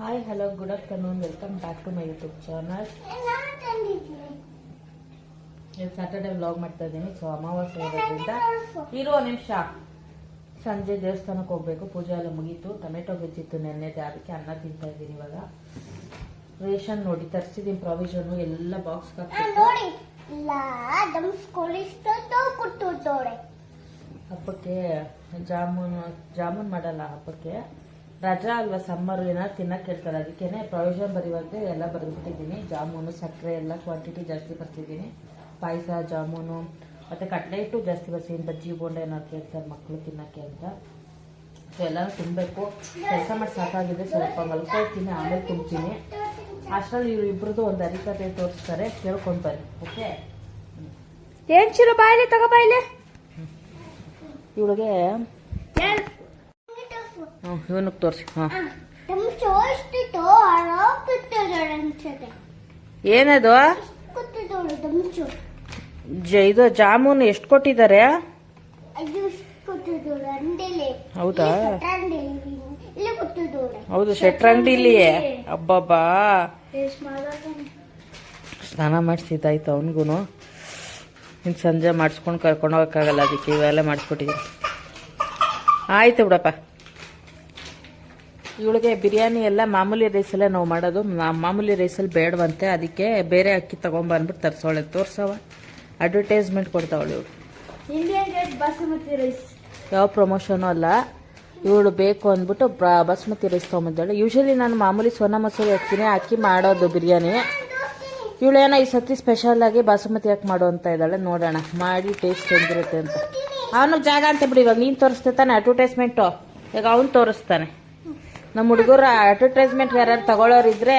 Hi hello good afternoon welcome back to my YouTube channel Saturday vlog ಮಾಡ್ತಾ ಇದ್ದೀನಿ. So ಅಮಾವಾಸ್ಯೆ ಇರೋದ್ರಿಂದ ಇರುವ ನಿಮಿಷ ಸಂಜೆ ದೇವಸ್ಥಾನಕ್ಕೆ ಹೋಗ್ಬೇಕು. ಪೂಜೆ ಎಲ್ಲ ಮುಗೀತು. ಟೊಮೆಟೊ ಗೊಜ್ಜಿತ್ತು ನೆನ್ನೆದೆ ಅದಕ್ಕೆ ಅನ್ನ ತಿಂತಾ ಇದ್ದೀನಿ ಇವಾಗ. ರೇಷನ್ ನೋಡಿ ತರಿಸಿದ್ದೀನಿ ಪ್ರಾವಿಷನ್ ಎಲ್ಲ ಬಾಕ್ಸ್ ಹಬ್ಬಕ್ಕೆ ಜಾಮೂನು ಜಾಮೂನ್ ಮಾಡಲ್ಲ ಹಬ್ಬಕ್ಕೆ. ರಜಾ ಅಲ್ವಾ ಸಮ್ಮರ್ ಏನಾದ್ರು ತಿನ್ನಕ್ಕೆ ಹೇಳ್ತಾರೆ. ಅದಕ್ಕೇನೆ ಪ್ರೊವಿಷನ್ ಬರೆಯುವಂತೆ ಎಲ್ಲ ಬರೆದ್ಬಿಟ್ಟಿದ್ದೀನಿ. ಜಾಮೂನು ಸಕ್ಕರೆ ಎಲ್ಲ ಕ್ವಾಂಟಿಟಿ ಜಾಸ್ತಿ ಬರ್ತಿದ್ದೀನಿ. ಪಾಯಸ ಜಾಮೂನು ಮತ್ತು ಕಟ್ಲೆಟು ಜಾಸ್ತಿ ಬರ್ತೀನಿ ಬಜ್ಜಿ ಬೋಂಡ ಏನಾದ್ರು ಕೇಳ್ತಾರೆ ಮಕ್ಕಳು ತಿನ್ನಕ್ಕೆ ಅಂತ. ಸೊ ಎಲ್ಲರೂ ತಿನ್ನಬೇಕು ಕೆಲಸ ಮಾಡಿ ಸಾಕಾಗಿದೆ. ಸ್ವಲ್ಪ ಮಲ್ಕೊಳ್ತೀನಿ ಆಮೇಲೆ ತಿಂತೀನಿ. ಅಷ್ಟರಲ್ಲಿ ಇವ್ರು ಇಬ್ಬರದ್ದು ಒಂದು ಅರಿಕತೆ ತೋರಿಸ್ತಾರೆ. ಕೇಳ್ಕೊಂಡು ಬನ್ನಿ ಓಕೆ? ಏನು ಚಿರು ಬಾಯಿಲೆ ತಗೋ ಬಾಯ್ಲೆ. ಇವಳಿಗೆ ಇವನಿಗೆ ತೋರಿಸಿ ಹಾಂ ಏನದು? ಇದು ಜಾಮೂನ್ ಎಷ್ಟು ಕೊಟ್ಟಿದ್ದಾರೆ? ಹೌದಾ? ಹೌದು ಶೆಟ್ರಂಗಡಿಲಿ ಅಬ್ಬಬ್ಬಾ. ಸ್ನಾನ ಮಾಡಿಸಿದ್ದಾಯ್ತು ಅವನಿಗೂ ಇನ್ನು ಸಂಜೆ ಮಾಡಿಸ್ಕೊಂಡು ಕರ್ಕೊಂಡು ಹೋಗೋಕ್ಕಾಗಲ್ಲ ಅದಕ್ಕೆ ಇವೆಲ್ಲ ಮಾಡಿಸ್ಕೊಟ್ಟಿದ್ದೀನಿ ಆಯ್ತು ಬಿಡಪ್ಪ. ಇವಳಿಗೆ ಬಿರಿಯಾನಿ ಎಲ್ಲ ಮಾಮೂಲಿ ರೈಸಲ್ಲೇ ನಾವು ಮಾಡೋದು. ಮಾಮೂಲಿ ರೈಸಲ್ಲಿ ಬೇಡವಂತೆ. ಅದಕ್ಕೆ ಬೇರೆ ಅಕ್ಕಿ ತೊಗೊಂಬಂದ್ಬಿಟ್ಟು ತರಿಸೋಳೆ. ತೋರ್ಸವ ಅಡ್ವರ್ಟೈಸ್ಮೆಂಟ್ ಕೊಡ್ತಾವಳು ಇವಳು. ಇಂಡಿಯನ್ ಗೇಟ್ ಬಾಸುಮತಿ ರೈಸ್ ಯಾವ ಪ್ರಮೋಷನು ಅಲ್ಲ. ಇವಳು ಬೇಕು ಅಂದ್ಬಿಟ್ಟು ಬಾಸುಮತಿ ಬಾಸ್ಮತಿ ರೈಸ್ ತೊಗೊಂಬಂದಾಳೆ. ಯೂಶಲಿ ನಾನು ಮಾಮೂಲಿ ಸೋನಾ ಮಸೂರಿ ಹಾಕ್ತೀನಿ. ಅಕ್ಕಿ ಮಾಡೋದು ಬಿರಿಯಾನಿ. ಇವಳು ಏನೋ ಈ ಸತಿ ಸ್ಪೆಷಲ್ ಆಗಿ ಬಾಸುಮತಿ ಹಾಕಿ ಮಾಡು ಅಂತ ಇದ್ದಾಳೆ. ನೋಡೋಣ. ಮಾಡಿ ಟೇಸ್ಟ್ ಹೆಂಗಿರುತ್ತೆ ಅಂತ. ಅವನು ಜಾಗ ಅಂತ ಬಿಡಿ. ಇವಾಗ ನೀನು ತೋರಿಸ್ತೇ ತಾನೆ ಅಡ್ವರ್ಟೈಸ್ಮೆಂಟು ಈಗ ಅವನು ತೋರಿಸ್ತಾನೆ. ನಮ್ಮ ಹುಡುಗರ ಅಡ್ವರ್ಟೈಸ್ಮೆಂಟ್ ಯಾರು ತಗೊಳ್ಳೋರು ಇದ್ರೆ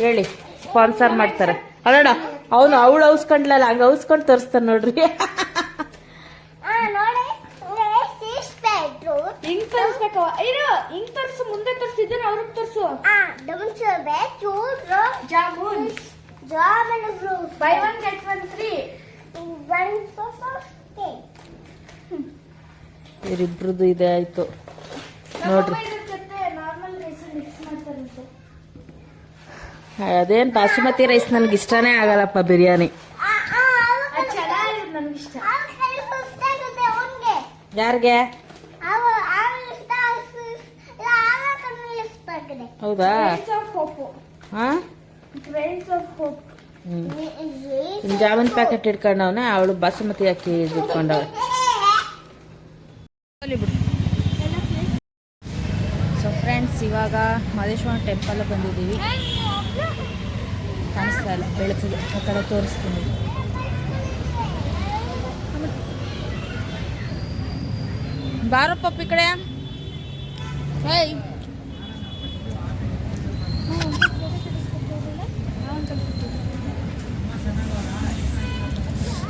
ಹೇಳಿ ಸ್ಪಾನ್ಸರ್ ಮಾಡ್ತಾರೆ. ಅಲ್ಲಣ್ಣ ಅವನು ಅವಳು ಔಸ್ಕೊಂಡ್ಲಲ್ಲ ಹಂಗೆ ಔಸ್ಕೊಂಡು ತೋರಿಸ್ತಾನೆ ನೋಡ್ರಿ. ಆ ನೋಡಿ ಇಷ್ಟು ಹಿಂಗ್ ತೋರಿಸ್ಬೇಕವ ಇರು ಹಿಂಗ್ ತರ್ಸು ಮುಂದೆ ತರ್ಸಿದ್ರೆ ಅವ್ರಿಗೆ ತರಿಸು. Jamun. Jamun buy one get one free ಇವರಿಬ್ರದ್ದು ಇದೆ ಆಯ್ತು. ನೋಡ್ರಿ. ಅದೇನ್ ಬಾಸುಮತಿ ರೈಸ್ ನನ್ಗೆ ಇಷ್ಟನೇ ಆಗಲ್ಲಪ್ಪ ಬಿರಿಯಾನಿ. ಯಾರಿಗೆ? ಹೌದಾ? ಜಾಮೂನ್ ಪ್ಯಾಕೆಟ್ ಇಟ್ಕೊಂಡವನೆ, ಅವಳು ಬಾಸುಮತಿ ಅಕ್ಕಿ ಇಟ್ಕೊಂಡವಳೆ. ಸೊ ಫ್ರೆಂಡ್ಸ್ ಇವಾಗ ಮಹದೇಶ್ವರ ಟೆಂಪಲ್ ಬಂದಿದ್ದೀವಿ. ಕಾಣಿಸ್ತಾ ಇಲ್ಲ. ಬೆಳಕಿಗೆ ಆ ಕಡೆ ತೋರಿಸ್ತೀನಿ. ಬಾರಪ್ಪ ಈ ಕಡೆ. ಹೇಯ್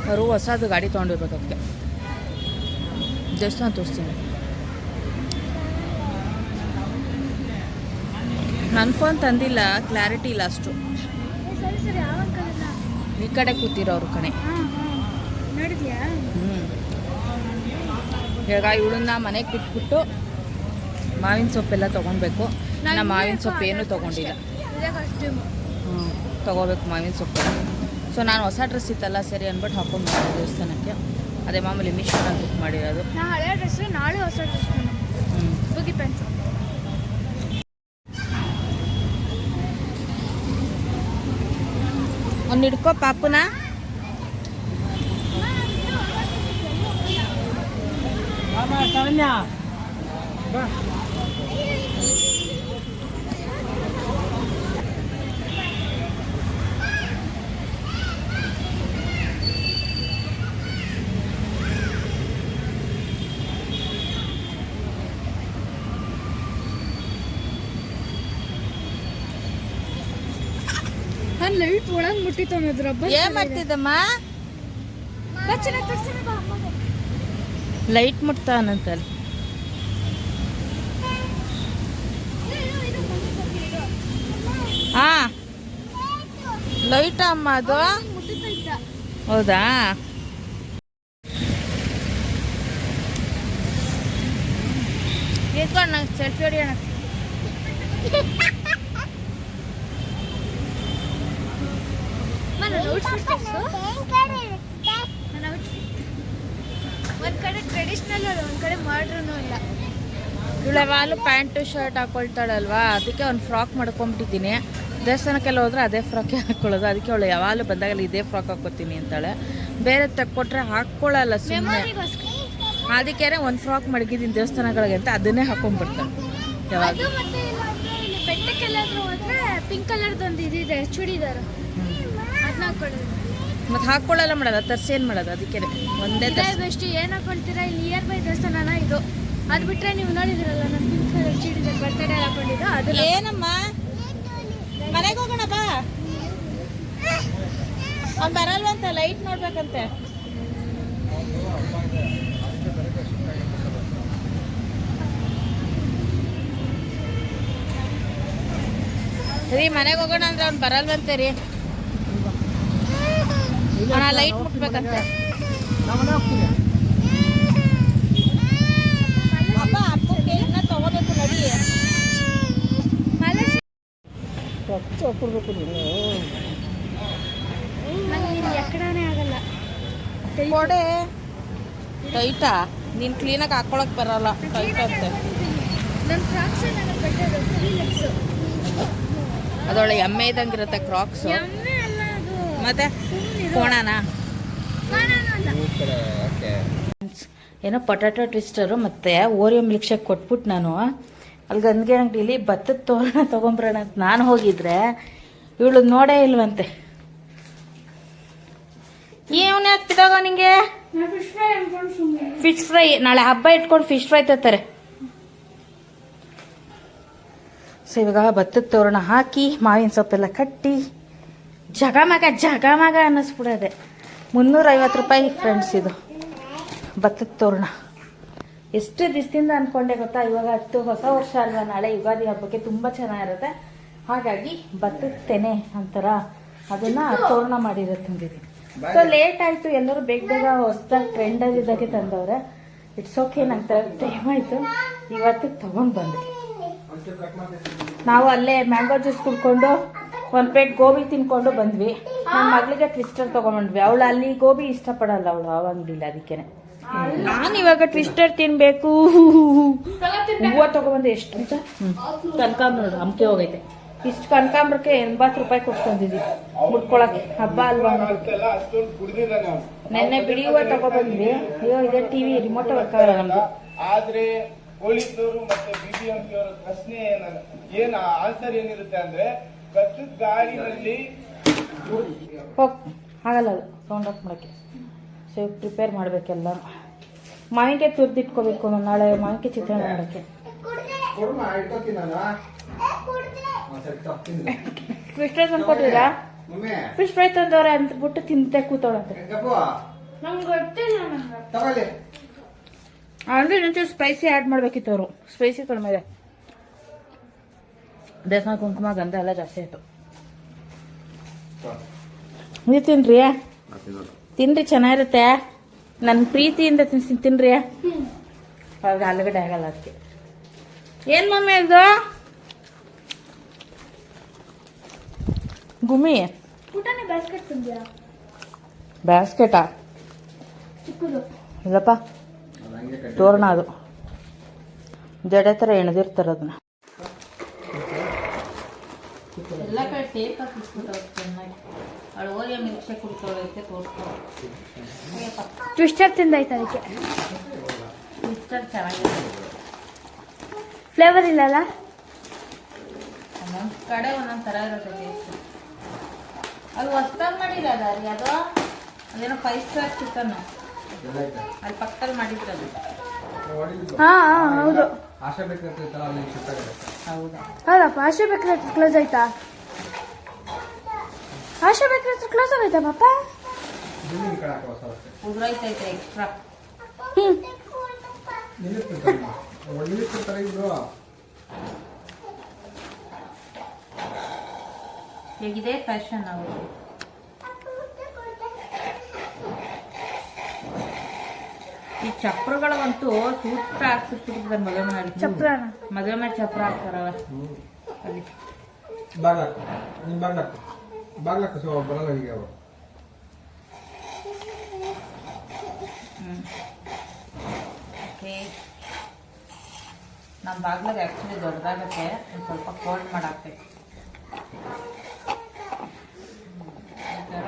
ಅವರು ಹೊಸದು ಗಾಡಿ ತೊಗೊಂಡಿರ್ಬೇಕು ಅದಕ್ಕೆ. ದೇವಸ್ಥಾನ ತೋರಿಸ್ತೀನಿ. ನನ್ನ ಫೋನ್ ತಂದಿಲ್ಲ ಕ್ಲಾರಿಟಿ ಇಲ್ಲ ಅಷ್ಟು. ಈ ಕಡೆ ಕೂತಿರೋರು ಕಣೆ. ಹ್ಞೂ ಇವಾಗ ಇವಳನ್ನ ಮನೆಗೆ ಬಿಟ್ಬಿಟ್ಟು ಮಾವಿನ ಸೊಪ್ಪೆಲ್ಲ ತೊಗೊಳ್ಬೇಕು ನಾನು ಮಾವಿನ ಸೊಪ್ಪು ಏನೂ ತೊಗೊಂಡಿಲ್ಲ. ಹ್ಞೂ ತೊಗೋಬೇಕು ಮಾವಿನ ಸೊಪ್ಪು. ಸೊ ನಾನು ಹೊಸ ಡ್ರೆಸ್ ಇತ್ತಲ್ಲ ಸರಿ ಅಂದ್ಬಿಟ್ಟು ಹಾಕೊಂಡು ದೇವಸ್ಥಾನಕ್ಕೆ. ಅದೇ ಮಾಮೂಲಿ ಮಿಶ್ರ ಬುಕ್ ಮಾಡಿರೋದು. ಹಳೆ ಡ್ರೆಸ್ ನಾಳೆ ಹೊಸ ಡ್ರೆಸ್ ಹ್ಞೂ ಒಂದು ಹಿಡ್ಕೋ ಪಾಪುನ ನಾನು ಲೈಟ್ ಒಳಗೆ ಮುಟ್ಟಿತ್ತು ಅನ್ನೋದು ರಬ್ಬರ್ ಏನ್ ಮಾಡ್ತಿದ್ದಮ್ಮ? ಲೈಟ್ ಮುಟ್ತಾನಂತಲ್ಲಿ. ಹಾ. ಲೈಟ್ ಅಮ್ಮ ಅದು? ಹೌದಾ ಎತ್ಕೊಂಡು ನಂಗೆ ಹೊಡಿಯೋಣ ಒಂದ್ ಕಡೆ ಟ್ರೆಡಿಷನಲ್ ಅಲ್ಲ ಒಂದ್ ಕಡೆ ಮಾಡ್ರೂ ಇಲ್ಲ. ಇವಳು ಪ್ಯಾಂಟು ಶರ್ಟ್ ಹಾಕೊಳ್ತಾಳಲ್ವಾ? ಅದಕ್ಕೆ ಒಂದು ಫ್ರಾಕ್ ಮಾಡ್ಕೊಂಬಿಟ್ಟಿದ್ದೀನಿ ದೇವಸ್ಥಾನಕ್ಕೆಲ್ಲ ಹೋದ್ರೆ ಅದೇ ಫ್ರಾಕೇ ಹಾಕ್ಕೊಳ್ಳೋದು ಅದಕ್ಕೆ ಅವಳು ಯಾವಾಗಲೂ ಬಂದಾಗಲ್ಲ ಇದೇ ಫ್ರಾಕ್ ಹಾಕೋತೀನಿ ಅಂತಾಳೆ. ಬೇರೆ ತಕ್ಕೊಟ್ರೆ ಹಾಕ್ಕೊಳ್ಳಲ್ಲ ಸುಮ್ಮನೆ ಅದಕ್ಕೆ ಒಂದು ಫ್ರಾಕ್ ಮಡಗಿದ್ದೀನಿ ದೇವಸ್ಥಾನಗಳಿಗೆ ಅಂತ ಅದನ್ನೇ ಹಾಕೊಂಡ್ಬಿಡ್ತಾಳೆ. ಯಾವಾಗ ಬೆಟ್ಟಕ್ಕೆಲ್ಲಾದ್ರೂ ಹೋದ್ರೆ ಪಿಂಕ್ ಕಲರ್ದು ಒಂದು ಇದಿದೆ ಚೂಡಿದಾರ. ಮತ್ತೆ ಹಾಕೊಳ್ಳಲ್ಲ ಮಾಡೋದು ತರ್ಸಿ ಏನು ಮಾಡೋದು ಅದಕ್ಕೆ? ಒಂದೇ ಬೆಸ್ಟ್ ಏನ್ ಹಾಕೊಳ್ತೀರಾ? ಇಲ್ಲಿ ನಿಯರ್ ಬೈ ದೇವಸ್ಥಾನ ಇದು. ಅದು ಬಿಟ್ರೆ ನೀವು ನೋಡಿದಿರಲ್ಲ ನಾನು ಪಿಂಕ್ ಬರ್ತಡೇ ಹಾಕೊಂಡಿದ್ದು ಅದು ಏನಮ್ಮ? ಮನೆಗೆ ಹೋಗೋಣ ಬಾ. ಅವ್ನು ಬರಲ್ವಂತ ಲೈಟ್ ನೋಡ್ಬೇಕಂತೆ. ರೀ ಮನೆಗೆ ಹೋಗೋಣ ಅಂದ್ರೆ ಅವ್ನು ಬರಲ್ವಂತೆ ರೀ ಅವನ ಲೈಟ್ ಮುಟ್ಬೇಕಂತೆ ಅಪ್ಪ ಅಪ್ಪಗೆ ಇನ್ನ ತಗೋಬೇಕು ನಡಿ ನಂಗೆ ಇಲ್ಲಿ ಎಕ್ಕಡನೇ ಆಗಲ್ಲ. ಕೊಡೆ. ಟೈಟಾ ನೀನು ಕ್ಲೀನಾಗಿ ಹಾಕೊಳಕ್ ಬರಲ್ಲ. ಟೈಟ್ ಅಂತೆ. ಅದೊಳ್ಳೆ ಎಮ್ಮೆ ಇದ್ದಂಗಿರುತ್ತೆ ಕ್ರಾಕ್ಸ್ ಮತ್ತೆ ಕೋಣನ? ಏನೋ ಪೊಟ್ಯಾಟೊ ಟ್ವಿಸ್ಟರು ಮತ್ತು ಓರಿಯೋ ಮಿಲ್ಕ್ ಶೇಕ್ ಕೊಟ್ಬಿಟ್ಟು ನಾನು. ಅಲ್ಲಿ ಗಂದಿಗೆ ಅಂಗಡಿಲಿ ಭತ್ತದ ತೋರಣ ತೊಗೊಂಬರೋಣ ಅಂತ ನಾನು ಹೋಗಿದ್ರೆ ಇವಳು ನೋಡೇ ಇಲ್ವಂತೆ. ಏನ್ ಹಾಕ್ತಿದಾಗ ನಿಂಗೆ? ಫಿಶ್ ಫ್ರೈ ನಾಳೆ ಹಬ್ಬ ಇಟ್ಕೊಂಡು ಫಿಶ್ ಫ್ರೈ ತರ್ತಾರೆ. ಸೊ ಇವಾಗ ಭತ್ತದ ತೋರಣ ಹಾಕಿ, ಮಾವಿನ ಸೊಪ್ಪೆಲ್ಲ ಕಟ್ಟಿ ಜಗಮಗ ಜಗಮಗ ಅನ್ನಿಸ್ಬಿಡದೆ. ಮುನ್ನೂರೈವತ್ತು ರೂಪಾಯಿ ಫ್ರೆಂಡ್ಸ್ ಇದು. ಭತ್ತದ ತೋರಣ. ಎಷ್ಟು ದಿವಸದಿಂದ ಅನ್ಕೊಂಡೆ ಗೊತ್ತಾ? ಇವಾಗ ಹತ್ತು ಹೊಸ ವರ್ಷ ಅಲ್ವಾ ನಾಳೆ ಯುಗಾದಿ ಹಬ್ಬಕ್ಕೆ ತುಂಬ ಚೆನ್ನಾಗಿರುತ್ತೆ. ಹಾಗಾಗಿ ಭತ್ತದ ತೆನೆ ಅಂತಾರ. ಅದನ್ನ ತೋರಣ ಮಾಡಿರೋ ತಂದಿದ್ದೀನಿ. ಸೊ ಲೇಟ್ ಆಯ್ತು. ಎಲ್ಲರೂ ಬೇಗ ಬೇಗ ಹೊಸದಾಗಿ ಟ್ರೆಂಡ್ ಆಗಿದ್ದಾಗೆ ತಂದವ್ರೆ. ಇಟ್ಸ್ ಓಕೆ ನಂತರ ಟೈಮ್ ಆಯ್ತು. ಇವತ್ತು ತಗೊಂಡ್ ಬಂದೆ. ನಾವು ಅಲ್ಲೇ ಮ್ಯಾಂಗೋ ಜ್ಯೂಸ್ ಕುಡ್ಕೊಂಡು ಒಂದ್ ಪ್ಲೇಟ್ ಗೋಬಿ ತಿನ್ಕೊಂಡು ಬಂದ್ವಿ. ನಮ್ಮ ಮಗಳಿಗೆ ಟ್ವಿಸ್ಟರ್ ತಗೊಂಡ್ಬಂದ್ವಿ. ಅವಳು ಅಲ್ಲಿ ಗೋಬಿ ಇಷ್ಟಪಡಲ್ಲ ಅವಳು ಆ ಅದಕ್ಕೆ ಅದಕ್ಕೇನೆ ನಾನು ಇವಾಗ ಟ್ವಿಸ್ಟರ್ ತಿನ್ಬೇಕು. ಹೂವು ತಗೊಂಡ್ಬಂದು ಎಷ್ಟು ಅಂತ? ಕನಕಾಂಬ್ರ ಅಮ್ಕೆ ಹೋಗೈತೆ. ಇಷ್ಟು ಕನಕಾಂಬ್ರಕ್ಕೆ ಎಂಬತ್ತು ರೂಪಾಯಿ ಕೊಟ್ಕೊಂಡಿದ್ವಿ ಮುಡ್ಕೊಳಕ್ಕೆ ಹಬ್ಬ ಅಲ್ವಾ ನೆನ್ನೆ ಬಿಡಿ ಹೂವು ತಗೊಬಂದ್ವಿ. ಅಯ್ಯೋ ಇದೆ ಟಿವಿ ರಿಮೋಟ್ ವರ್ಕ್ ಆಗಲ್ಲ ನಮ್ದು. ಆದ್ರೆ ಪೊಲೀಸರು ಮತ್ತೆ ಬಿಬಿಎಂಪಿ ಅವರ ಪ್ರಶ್ನೆ ಏನ ಏನ್ ಆನ್ಸರ್ ಏನಿರುತ್ತೆ ಅಂದ್ರೆ ಹೋಗ್ ಆಗಲ್ಲ ಅದು. ಸೌಂಡ್ ಆಫ್ ಮಾಡೋಕ್ಕೆ. ಸೊ ಪ್ರಿಪೇರ್ ಮಾಡಬೇಕೆಲ್ಲ. ಮಾವಿನಕಾಯಿ ತುರ್ದಿಟ್ಕೋಬೇಕು ನಾನು ನಾಳೆ ಮಾವಿನಕಾಯಿ ಚಿತ್ರ ಮಾಡೋಕ್ಕೆ. ಫಿಶ್ ಫ್ರೈ ತಂದ್ಕೊಟ್ಟಿರಾ ಫಿಶ್ ಫ್ರೈ ತಂದವ್ರೆ ಅಂದ್ಬಿಟ್ಟು ತಿಂತೆ ಕೂತವಳಂತೆ. ಅಂದ್ರೆ ಸ್ಪೈಸಿ ಆ್ಯಡ್ ಮಾಡ್ಬೇಕಿತ್ತು ಅವರು. ಸ್ಪೈಸಿ ಕಡಿಮೆ ಇದೆ. ದೇವಸ್ಥಾನ ಕುಂಕುಮ ಗಂಧ ಎಲ್ಲ ಜಾಸ್ತಿ ಆಯ್ತು. ನೀವು ತಿನ್ರಿ? ತಿನ್ರಿ ಚೆನ್ನಾಗಿರುತ್ತೆ. ನನ್ನ ಪ್ರೀತಿಯಿಂದ ತಿನ್ಸಿ ತಿನ್ರಿ. ಅವಾಗ ಆಲೂಗಡ್ಡೆ ಆಗಲ್ಲ ಅದಕ್ಕೆ ಏನ್ ಮಮ್ಮಿ ಇದು ಗುಮ್ಮಿ? ಬ್ಯಾಸ್ಕೆಟ್ ತಂದ್ಯಾ? ಬ್ಯಾಸ್ಕೆಟಾ ಚಿಕ್ಕದು. ಇಲ್ಲಪ್ಪ. ತೋರಣ ಅದು. ಜಡೆ ಥರ ಎಣದಿರ್ತಾರೆ ಅದನ್ನ ಎಲ್ಲ ಕಡೆ ಟೇಪ್ ಹಾಕಿಸ್ಬಿಟ್ಟವ್ರು ಚೆನ್ನಾಗಿ. ಅವಳು ಓರಿಯ ಮಿಕ್ಸೆ ಶೇಕ್ ತೋರಿಸ್ಕೊಳ್ಳಿ ಟ್ವಿಸ್ಟರ್ ತಿಂದಾಯ್ತು ಅದಕ್ಕೆ? ಟ್ವಿಸ್ಟರ್ ಚೆನ್ನಾಗಿದೆ. ಫ್ಲೇವರ್ ಇಲ್ಲಲ್ಲ? ಒಂದೊಂದು ಕಡೆ ಒಂದೊಂದು ಥರ ಇರುತ್ತೆ ಟೇಸ್ಟ್ ಅದು ಹೊಸ್ದಾಗಿ ಮಾಡಿರೋದ ರೀ ಅದು ಅದೇನೋ ಫೈವ್ ಸ್ಟಾರ್ ಚಿಕನ್ ಅಲ್ಲಿ ಪಕ್ಕದಲ್ಲಿ ಮಾಡಿದ್ರದು ಹಾಂ ಹಾ, ಹೌದು. ಆಶಾ ಬೇಕಾಗ್ತೈತಲ್ಲ ಅಲ್ಲಿ ಶಿಫ್ಟ್ ಆಗಿದೆ. ಹೌದಾ? ಹೌದಪ್ಪ ಆಶಾ ಬೇಕ್ರಿ ಕ್ಲೋಸ್ ಆಯ್ತಾ? ಆಶಾ ಬೇಕ್ರಿ ಕ್ಲೋಸ್ ಆಗೈತಾ ಪಾಪ? ಹೇಗಿದೆ? ಫ್ಯಾಷನ್ ಅವರು. ಈ ಚಪ್ರಗಳಂತೂ ಸೂತ್ರ ಹಾಕ್ತಿರ್ತಿರ್ತದ ಮದುವೆ ಮನೆ ಚಪ್ರ ಮದುವೆ ಮನೆ ಚಪ್ರ ಹಾಕ್ತಾರವ ಅಲ್ಲಿ. ನಮ್ಮ ಬಾಗ್ಲಾಗ ಆ್ಯಕ್ಚುಲಿ ದೊಡ್ಡದಾಗತ್ತೆ. ಒಂದು ಸ್ವಲ್ಪ ಫೋಲ್ಡ್ ಮಾಡಾಕ್ತೆ. ಈ ಥರ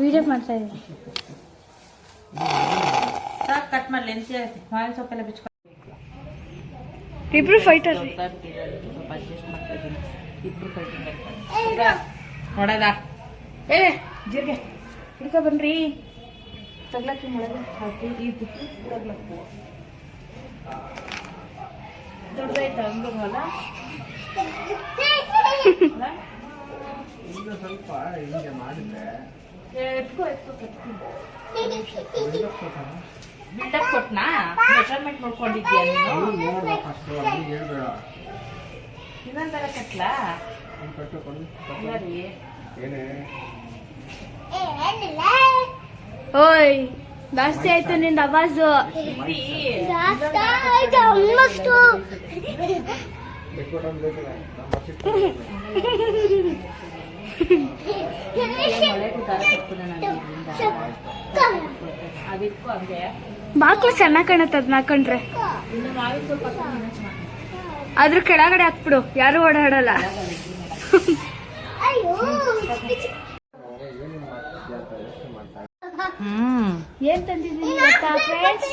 ವಿಡಿಯೋ ಮಾಡ್ತಾ ಇದ್ದೀನಿ. ಸಾಕು ಕಟ್ ಮಾಡಿ ಲೆನ್ಸಿ ಆಗುತ್ತೆ ಮಾವಿನ ಸೊಪ್ಪೆಲ್ಲ ಬಿಚ್ಕೊಂಡು ಇಬ್ರು ಫೈಟರ್ ನೋಡದ ಏ ಜೀರಿಗೆ ಹಿಡ್ಕೊ ಬನ್ರಿ. ತಗ್ಲಕ್ಕೆ ಮೊಳಗೆ ಹಾಕಿ ಇದು ತಗ್ಲಕ್ಕಿ ದೊಡ್ಡದಾಯ್ತ ಹಂಗಲ್ಲ ಈಗ ಸ್ವಲ್ಪ ಹಿಂಗೆ ಮಾಡಿದ್ರೆ ಬಿಲ್ಡಪ್ ಕೊಟ್ನಾ ಮೆಷರ್ಮೆಂಟ್ ನೋಡ್ಕೊಂಡಿದ್ಯಾ ನೀನು ನೋಡ್ದ ಫಸ್ಟ್ ಅವ್ರಿಗೆ ಹೇಳ್ಬೇಡ ಇನ್ನೊಂದರ ಕಟ್ಲಾ ಒಂದ್ ಏನೇ ಓಯ್ ಜಾಸ್ತಿ ಆಯ್ತು ನಿಂದ ಅವಾಜು. ಜಾಸ್ತಿ ಆಯ್ತು ಅಮ್ಮಷ್ಟು ಬಾಕ್ಲು ಚೆನ್ನಾಗಿ ಕಾಣತ್ತೆ ಅದನ್ನ ಹಾಕೊಂಡ್ರೆ. ಇನ್ನು ಮಾವಿನ ಸ್ವಲ್ಪ ಅದ್ರ ಕೆಳಗಡೆ ಹಾಕ್ಬಿಡು ಯಾರು ಓಡಾಡಲ್ಲ. ಅಯ್ಯೋ ಹ್ಮ್. ಏನ್ ತಂದಿದ್ದೀನಿ ಗೊತ್ತಾ ಫ್ರೆಂಡ್ಸ್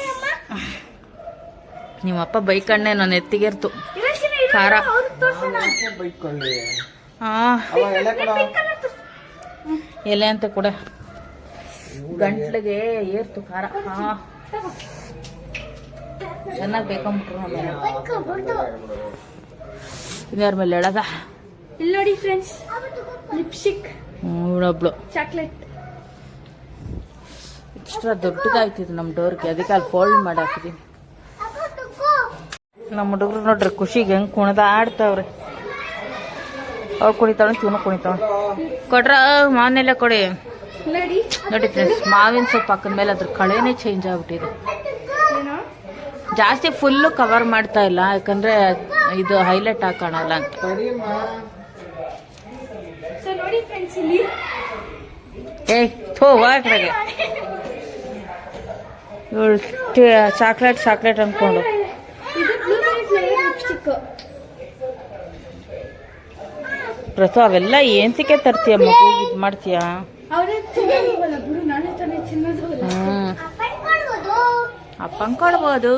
ನಿಮ್ಮಪ್ಪ ಬೈಕಣ್ಣೆ ನನ್ನ ಎತ್ತಿಗೆರ್ತು. ಖಾರ. ಎಲೆ ಕೊಡ ಎಲೆ ಅಂತ ಕೂಡ. ಗಂಟ್ಲಿಗೆ ಏರ್ತು ಖಾರ. ಹಾ. ಚೆನ್ನಾಗಿ ಬೇಕಂಬಿಟ್ರು ಇನ್ಯಾರ ಮೇಲೆ ಎಳದ ಇಲ್ಲಿ ನೋಡಿ ಫ್ರೆಂಡ್ಸ್ ಲಿಪ್ಸ್ಟಿಕ್ ಇವಳೊಬ್ಳು ಚಾಕ್ಲೇಟ್ ಎಕ್ಸ್ಟ್ರಾ ದೊಡ್ಡದಾಯ್ತಿದ್ರು ನಮ್ಮ ಡೋರ್ಗೆ. ಅದಕ್ಕೆ ಅಲ್ಲಿ ಫೋಲ್ಡ್ ಮಾಡಿ ನಮ್ಮ ಹುಡುಗರು ನೋಡ್ರಿ ಖುಷಿಗೆ ಹೆಂಗ್ ಕುಣದ ಆಡ್ತಾವ್ರಿ. ಅವ್ರು ಕುಣಿತಾವ್ ಇವನು ಕುಣಿತಾವ ಕೊಡ್ರ ಮಾವನೆಲ್ಲ ಕೊಡಿ. ನೋಡಿ. ಫ್ರೆಂಡ್ಸ್ ಮಾವಿನ ಸೊಪ್ಪು ಹಾಕಿದ ಮೇಲೆ ಅದ್ರ ಕಳೆನೇ ಚೇಂಜ್ ಆಗ್ಬಿಟ್ಟಿದೆ. ಏನೋ? ಜಾಸ್ತಿ ಫುಲ್ಲು ಕವರ್ ಮಾಡ್ತಾ ಇಲ್ಲ ಯಾಕಂದ್ರೆ ಇದು ಹೈಲೈಟ್ ಹಾಕೋಣಲ್ಲ ಅಂತ. ಕಡಿಮ ನೋಡಿ ಫ್ರೆಂಡ್ಸ್ ಇಲ್ಲಿ. ಏಯ್ ಥೋ ಇವಳು ಚಾಕ್ಲೇಟ್ ಚಾಕ್ಲೇಟ್ ಅನ್ಕೊಂಡು ಇದು ಬ್ಲೂಬೆರಿ ಫ್ಲೇವರ್ ಲಿಪ್ಸ್ಟಿಕ್ ಪ್ರತು ಅವೆಲ್ಲ ಏನ್ತಿಕೆ ತರ್ತೀಯ ಮಗು? ಇದು ಮಾಡ್ತೀಯಾ? ಅಪ್ಪ ಅಪ್ಪಂಗ್ ಕೊಡ್ಬೋದು.